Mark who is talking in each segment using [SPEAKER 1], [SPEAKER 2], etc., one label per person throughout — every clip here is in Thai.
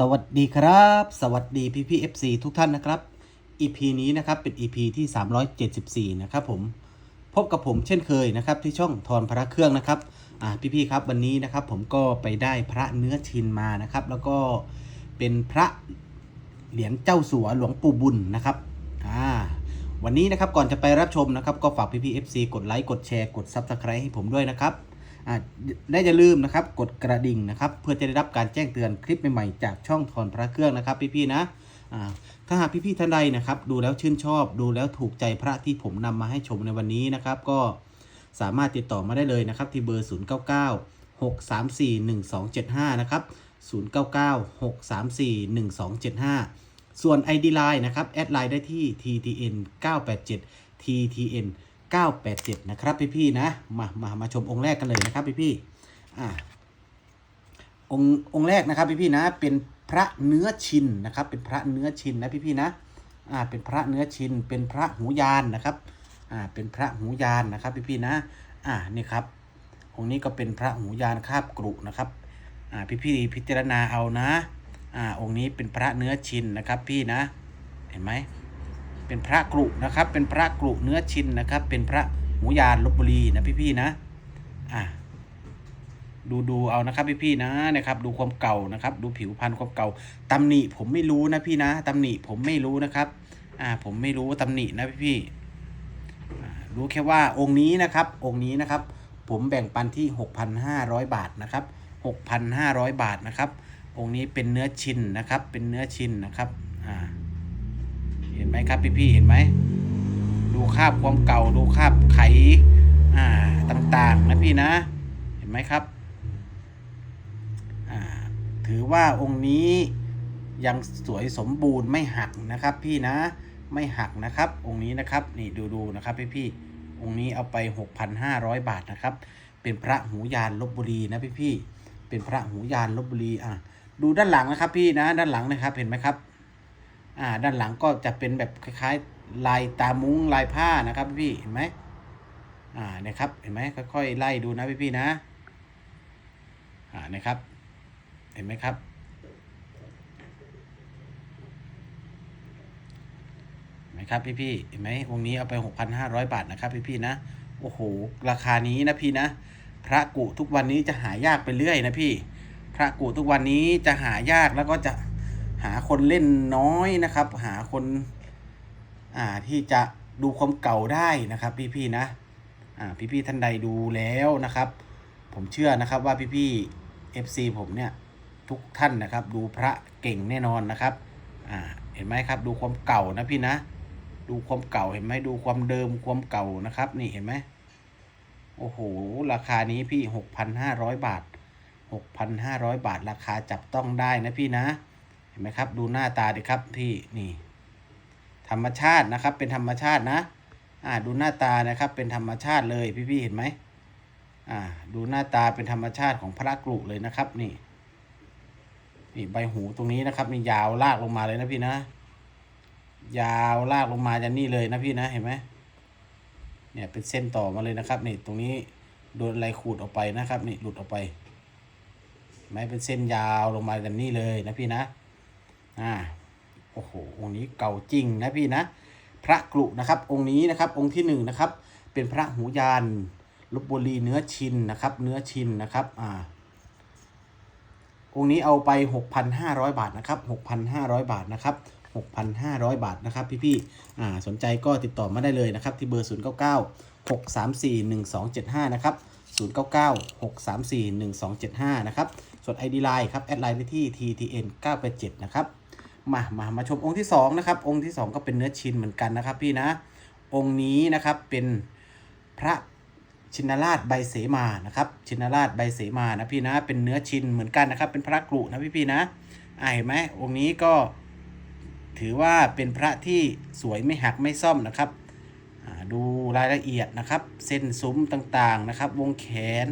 [SPEAKER 1] สวัสดีครับ สวัสดีพี่พี่ FC ทุกท่านนะครับ EP นี้นะครับเป็น EP ที่ 374 นะครับผมพบกับผมเช่นเคยนะครับที่ช่องทอนพระเครื่องนะครับอ่าพี่พี่ครับวันนี้นะครับผมก็ไปได้พระเนื้อชินมานะครับ แล้วก็เป็นพระเหรียญเจ้าสัวหลวงปู่บุญนะครับอ่าวันนี้นะครับก่อนจะไปรับชมนะครับ ก็ฝากพี่พี่ FC กดไลค์กดแชร์กด Subscribe ให้ผมด้วยนะครับ อ่ได้อย่าลืมนะครับกดกระดิ่งนะครับ เพื่อจะได้รับการแจ้งเตือนคลิปใหม่ๆจากช่องทอนพระเครื่องนะครับพี่ๆนะถ้าหากพี่ๆท่านใดนะครับ ดูแล้วชื่นชอบ ดูแล้วถูกใจพระที่ผมนำมาให้ชมในวันนี้นะครับ ก็สามารถติดต่อมาได้เลยนะครับ ที่เบอร์ 0 9 9 6 3 4 1 2 7 5 นะครับ 0 9 9 6 3 4 1 2 7 5 ส่วน ID Line นะครับ แอดไลน์ได้ที่ TTN 987 TTN 987 นะครับพี่ๆนะ มามามาชมองค์แรกกันเลยนะครับพี่ๆอ่าองค์องค์แรกนะครับพี่ๆนะ เป็นพระเนื้อชินนะครับ เป็นพระเนื้อชินนะพี่ๆนะอ่าเป็นพระเนื้อชิน เป็นพระหูยานนะครับอ่าเป็นพระหูยานนะครับพี่ๆนะอ่านี่ครับองค์นี้ก็เป็นพระหูยานคาบกรุนะครับอ่าพี่ๆพิจารณาเอานะอ่าองค์นี้เป็นพระเนื้อชินนะครับพี่นะ เห็นไหม เป็นพระกรุนะครับ เป็นพระกรุเนื้อชินนะครับ เป็นพระหมูยานลบบุรีนะพี่ๆนะอะดูดูเอานะครับพี่ๆนะนะครับ ดูความเก่านะครับ ดูผิวพรรณความเก่าตำหนิผมไม่รู้นะพี่นะตำหนิผมไม่รู้นะครับ อ่า ผมไม่รู้ตำหนินะพี่ๆรู้แค่ว่าองค์นี้นะครับ องค์นี้นะครับ ผมแบ่งปันที่ 6,500 บาทนะครับ 6,500 บาทนะครับ องค์นี้เป็นเนื้อชินนะครับ เป็นเนื้อชินนะครับ อ่า เห็นไหมครับพี่ๆเห็นไหมดูคราบความเก่าดูคราบไขอ่าต่างๆนะพี่นะ เห็นไหมครับอ่าถือว่าองค์นี้ยังสวยสมบูรณ์ไม่หักนะครับ พี่นะไม่หักนะครับ องค์นี้นะครับนี่ดูดูนะครับพี่ๆองค์นี้เอาไป 6,500 บาทนะครับ เป็นพระหูยานลบบุรีนะพี่ๆเป็นพระหูยานลบบุรีอะดูด้านหลังนะครับพี่นะด้านหลังนะครับเห็นไหมครับ อ่าด้านหลังก็จะเป็นแบบคล้ายๆ ลายตามุ้งลายผ้านะครับพี่เห็นไหมอ่าเนี่ยครับเห็นไหมค่อยๆไล่ดูนะพี่พี่ๆนะอ่านะครับ เห็นไหมครับเห็นไหมครับพี่พี่ๆเห็นไหมวงนี้เอาไปหกพันห้าร้อยบาทนะครับพี่พี่ๆนะโอ้โหราคานี้นะพี่นะ พระกุทุกวันนี้จะหายากไปเรื่อยนะพี่ พระกุทุกวันนี้จะหายากแล้วก็จะ หาคนเล่นน้อยนะครับ หาคน อ่าที่จะดูความเก่าได้นะครับ พี่ๆนะ อ่า พี่ๆท่านใดดูแล้วนะครับ ผมเชื่อนะครับว่าพี่ๆ FC ผมเนี่ยทุกท่านนะครับ ดูพระเก่งแน่นอนนะครับ อ่า เห็นไหมครับ ดูความเก่านะพี่นะ ดูความเก่าเห็นไหมดูความเดิมความเก่านะครับ นี่เห็นไหมโอ้โห ราคานี้พี่หกพันห้าร้อยบาทหกพันห้าร้อยบาทราคาจับต้องได้นะพี่นะ ห็นไหมครับดูหน้าตาดิครับพี่นี่ ธรรมชาตินะครับ เป็นธรรมชาตินะอ่าดูหน้าตานะครับ เป็นธรรมชาติเลยพี่ๆเห็นไหมอ่าดูหน้าตาเป็นธรรมชาติของพระกรุเลยนะครับ นี่นี่ใบหูตรงนี้นะครับนี่ยาวลากลงมาเลยนะพี่นะ ยาวลากลงมาจะนี่เลยนะพี่นะเห็นไหมเนี่ยเป็นเส้นต่อมาเลยนะครับ นี่ตรงนี้โดนอะไรขูดออกไปนะครับ นี่หลุดออกไปไหมเป็นเส้นยาวลงมากันนี่เลยนะพี่นะ อ่าโอ้โหองค์นี้เก่าจริงนะพี่นะ พระกรุนะครับ องค์นี้นะครับ องค์ที่หนึ่งนะครับ เป็นพระหูยานลบบุรีเนื้อชินนะครับ เนื้อชินนะครับอ่าองค์นี้เอาไป 6,500 บาทนะครับ 6,500 บาทนะครับ 6,500 บาทนะครับ พี่ๆอ่าสนใจก็ติดต่อมาได้เลยนะครับ ที่เบอร์ 099 634 1275 นะครับ 099 634 1275 นะครับ ส่วน ID Line ครับ แอดไลน์ได้ที่ TTN 987นะครับ มามามาชมองค์ที่2นะครับองค์ที่ 2 ก็เป็นเนื้อชินเหมือนกันนะครับพี่นะ องค์นี้นะครับเป็นพระชินราชใบเสมานะครับชินราชใบเสมานะพี่นะ เป็นเนื้อชินเหมือนกันนะครับ เป็นพระกรุนะพี่พี่ๆนะอ่าเห็นไหมองค์นี้ก็ถือว่าเป็นพระที่สวยไม่หักไม่ซ่อมนะครับดูรายละเอียดนะครับ เส้นซุ้มต่างๆนะครับ วงแขน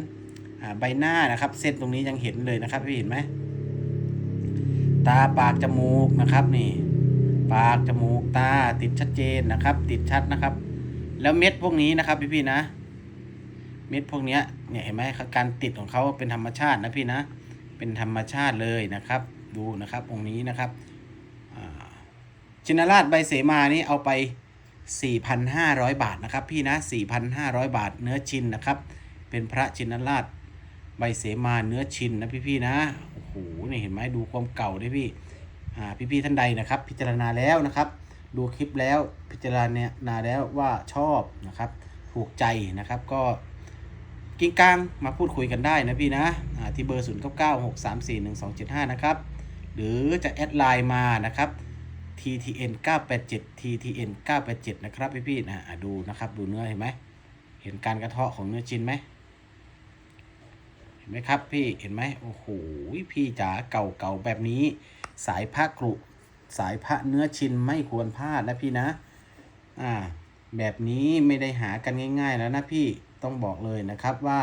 [SPEAKER 1] ใบหน้านะครับ เส้นตรงนี้ยังเห็นเลยนะครับพี่เห็นไหม ตาปากจมูกนะครับนี่ ปากจมูกตาติดชัดเจนนะครับ ติดชัดนะครับ แล้วเม็ดพวกนี้นะครับพี่ๆนะ เม็ดพวกเนี้ยเนี่ยเห็นไหมการติดของเขาเป็นธรรมชาตินะพี่นะ เป็นธรรมชาติเลยนะครับ ดูนะครับองค์นี้นะครับชินราชใบเสมานี่เอาไป 4,500 บาทนะครับ พี่นะ 4,500 บาทเนื้อชินนะครับ เป็นพระชินราชใบเสมาเนื้อชินนะพี่ๆนะ โอ้โหนี่เห็นไหมดูความเก่าด้วยพี่อ่าพี่ๆท่านใดนะครับ พิจารณาแล้วนะครับ ดูคลิปแล้วพิจารณาแล้วว่าชอบนะครับ ถูกใจนะครับก็กิ้งกลางมาพูดคุยกันได้นะพี่นะอ่าที่เบอร์ 0 9 9 6 3 4 1 2 7 5 นะครับ หรือจะแอดไลน์มานะครับ ttn 987 ttn 987 นะครับพี่พี่ๆนะดูนะครับ ดูเนื้อเห็นไหม เห็นการกระเทาะของเนื้อชิ้นไหม ห็นไหมครับพี่เห็นไหมโอ้โหพี่จ๋าเก่าๆแบบนี้ สายผ้ากรุสายผ้าเนื้อชินไม่ควรพลาดนะพี่นะ อ่า แบบนี้ไม่ได้หากันง่าย ๆ แล้วนะพี่ต้องบอกเลยนะครับว่า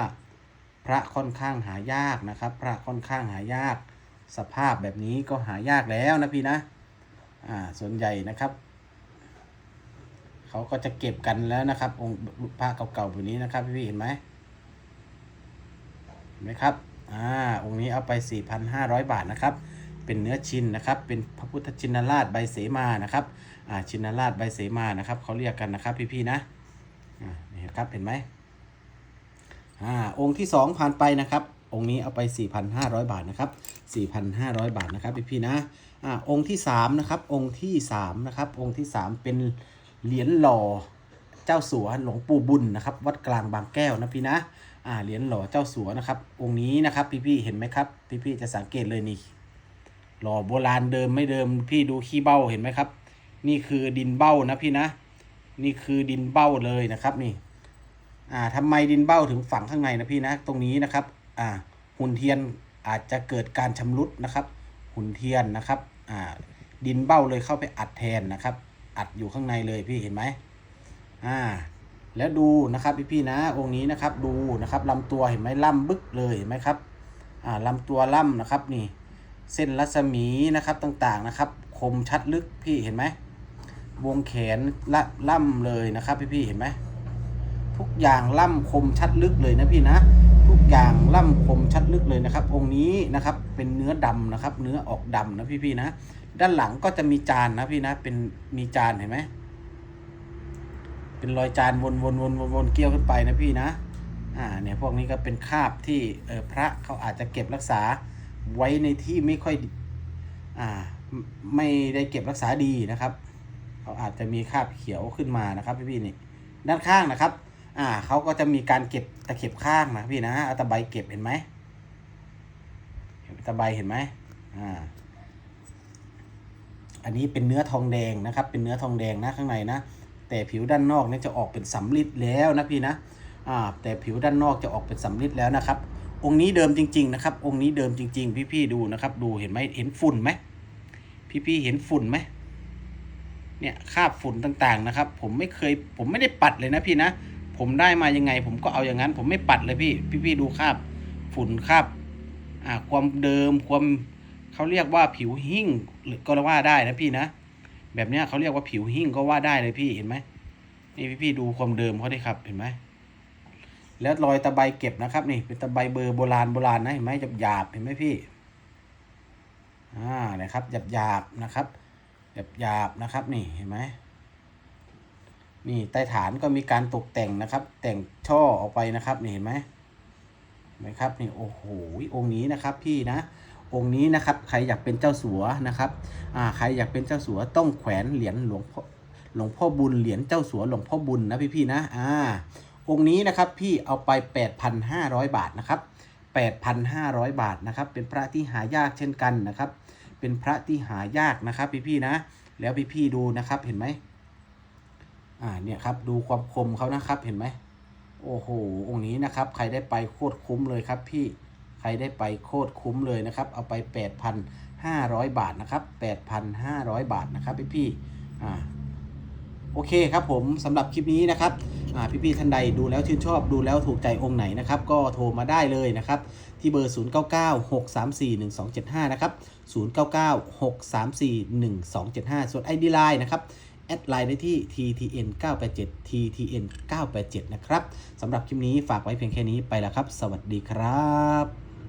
[SPEAKER 1] พระค่อนข้างหายากนะครับ พระค่อนข้างหายาก สภาพแบบนี้ก็หายากแล้วนะพี่นะ อ่าส่วนใหญ่นะครับเขาก็จะเก็บกันแล้วนะครับ องค์พระเก่าๆแบบนี้นะครับพี่เห็นไหม ไหมครับอ่าองค์นี้เอาไป 4,500 บาทนะครับ เป็นเนื้อชินนะครับ เป็นพระพุทธชินราชใบเสมานะครับอ่าชินราชใบเสมานะครับเขาเรียกกันนะครับพี่ๆนะอ่านี่ครับเห็นไหมอ่าองค์ที่สองผ่านไปนะครับองค์นี้เอาไป 4,500 บาทนะครับ 4,500 บาทนะครับพี่ๆนะ อ่า องค์ที่สามนะครับ องค์ที่สามนะครับ องค์ที่สามเป็นเหรียญหล่อเจ้าสัวหลวงปู่บุญนะครับ วัดกลางบางแก้วนะพี่นะ อ่าเหรียญหล่อเจ้าสัวนะครับ องค์นี้นะครับ พี่ๆเห็นไหมครับ พี่ๆจะสังเกตเลยนี่หล่อโบราณเดิมไม่เดิมพี่ดูขี้เบ้าเห็นไหมครับ นี่คือดินเบ้านะพี่นะ นี่คือดินเบ้าเลยนะครับนี่ อ่าทำไมดินเบ้าถึงฝังข้างในนะพี่นะตรงนี้นะครับ อ่าหุ่นเทียนอาจจะเกิดการชำรุดนะครับ หุ่นเทียนนะครับ อ่า ดินเบ้าเลยเข้าไปอัดแทนนะครับ อัดอยู่ข้างในเลยพี่เห็นไหมอ่า แล้วดูนะครับพี่พี่ๆนะองค์นี้นะครับดูนะครับลำตัวเห็นไหมล่ำบึกเลยเห็นไหมครับอ่าลำตัวล่ำนะครับนี่ เส้นรัศมีนะครับต่างๆนะครับ คมชัดลึกพี่เห็นไหมวงแขนละล่ำเลยนะครับพี่พี่ๆเห็นไหมทุกอย่างล่ำคมชัดลึกเลยนะพี่นะ ทุกอย่างล่ำคมชัดลึกเลยนะครับ องค์นี้นะครับเป็นเนื้อดำนะครับ เนื้อออกดำนะพี่ๆนะ ด้านหลังก็จะมีจานนะพี่นะเป็นมีจานเห็นไหม เป็นรอยจานวนวนวนวนวนเกี่ยวขึ้นไปนะพี่นะอ่าเนี่ยพวกนี้ก็เป็นคราบที่เออพระเขาอาจจะเก็บรักษาไว้ในที่ไม่ค่อยอ่าไม่ได้เก็บรักษาดีนะครับเขาอาจจะมีคราบเขียวขึ้นมานะครับพี่ๆนี่ด้านข้างนะครับ อ่าเขาก็จะมีการเก็บตะเข็บข้างนะพี่นะเอาตะไบเก็บเห็นไหมเห็นตะไบเห็นไหมอ่าอันนี้เป็นเนื้อทองแดงนะครับ เป็นเนื้อทองแดงนะข้างในนะ แต่ผิวด้านนอกเนี่ยจะออกเป็นสำริดแล้วนะพี่นะอ่าแต่ผิวด้านนอกจะออกเป็นสำริดแล้วนะครับ องค์นี้เดิมจริง ๆ นะครับ องค์นี้เดิมจริง ๆ พี่ๆดูนะครับ ดูเห็นไหมเห็นฝุ่นไหมพี่ๆเห็นฝุ่นไหมเนี่ยคราบฝุ่นต่างๆนะครับ ผมไม่เคยผมไม่ได้ปัดเลยนะพี่นะ ผมได้มายังไง ผมก็เอาอย่างนั้น ผมไม่ปัดเลยพี่พี่ๆดูคราบฝุ่นคราบอ่าความเดิมความเขาเรียกว่าผิวหิ้งหรือก็ว่าได้นะพี่นะ แบบนี้เขาเรียกว่าผิวหิ้งก็ว่าได้เลยพี่เห็นไหมนี่พี่ๆดูความเดิมเขาได้ครับเห็นไหมแล้วรอยตะไบเก็บนะครับ นี่เป็นตะไบเบอร์โบราณโบราณนะเห็นไหมหยาบหยาบเห็นไหมพี่อ่านะครับหยาบหยาบนะครับหยาบหยาบนะครับนี่เห็นไหมนี่ใต้ฐานก็มีการตกแต่งนะครับ แต่งช่อออกไปนะครับนี่เห็นไหมเห็นไหมครับนี่โอ้โหองค์นี้นะครับพี่นะ องค์นี้นะครับ ใครอยากเป็นเจ้าสัวนะครับอ่าใครอยากเป็นเจ้าสัวต้องแขวนเหรียญหลวงพ่อหลวงพ่อบุญเหรียญเจ้าสัวหลวงพ่อบุญนะพี่พี่ๆนะอ่าองค์นี้นะครับพี่เอาไป 8,500 บาทนะครับ 8,500 บาทนะครับ เป็นพระที่หายากเช่นกันนะครับ เป็นพระที่หายากนะครับพี่ๆนะ แล้วพี่ๆดูนะครับเห็นไหมอ่าเนี่ยครับดูความคมเขานะครับเห็นไหมโอ้โหองค์นี้นะครับ ใครได้ไปโคตรคุ้มเลยครับพี่ ใครได้ไปโคตรคุ้มเลยนะครับ เอาไป 8,500 บาทนะครับ 8,500 บาทนะครับพี่ๆอ่าโอเคครับผมสำหรับคลิปนี้นะครับอ่พี่ท่านใดดูแล้วชื่นชอบดูแล้วถูกใจองค์ไหนนะครับ ก็โทรมาได้เลยนะครับ ที่เบอร์ 0996341275 นะครับ 0996341275 ส่วน ID Line นะครับแอดไลน์ได้ที่ ttn 987 ttn 987นะครับสำหรับคลิปนี้ฝากไว้เพียงแค่นี้ไปแล้วครับ สวัสดีครับ